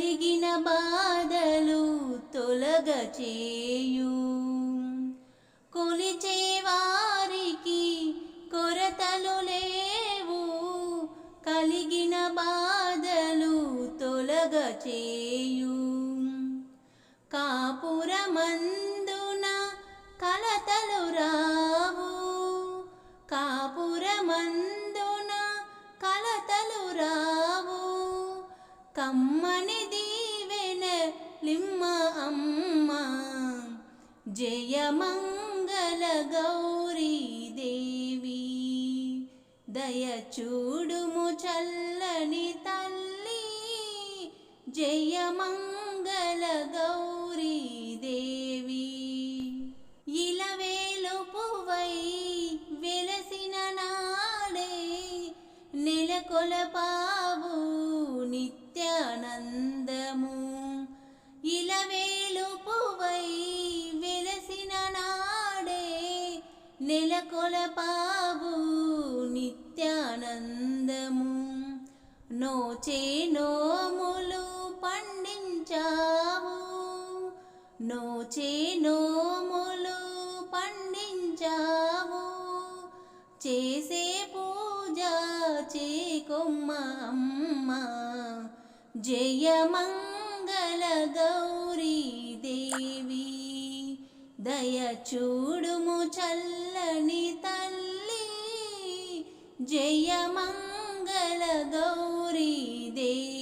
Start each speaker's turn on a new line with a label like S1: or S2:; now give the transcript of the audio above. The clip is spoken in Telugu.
S1: కలిగిన బాధలు తొలగ చేయు కొలిచే వారికి కొరతలు లేవు. కలిగిన బాధలు తొలగ చేయు కాపురమందున కలతలు రావు. కాపురమందు అమ్మని దీవెన లిమ్మ అమ్మ. జయ మంగళ గౌరీ దేవి. దయ చల్లని తల్లి. జయ మంగళ గౌరీ దేవి. ఇలవేలు పువ్వై వెలసిన నాడే నెలకొలపా నిత్యానందము ఇలవేలు పువ్వై వెలసిన నాడే నెలకొలపావు నిత్యానందము. నోచే నోములు పండించావు. నోచే నోములు పండించావు. చేసే పూజ చేకొమ్మ అమ్మ. జయ మంగళ గౌరీ దేవి దయ చూడుము చల్లని తల్లి జయ మంగళ గౌరీ దేవి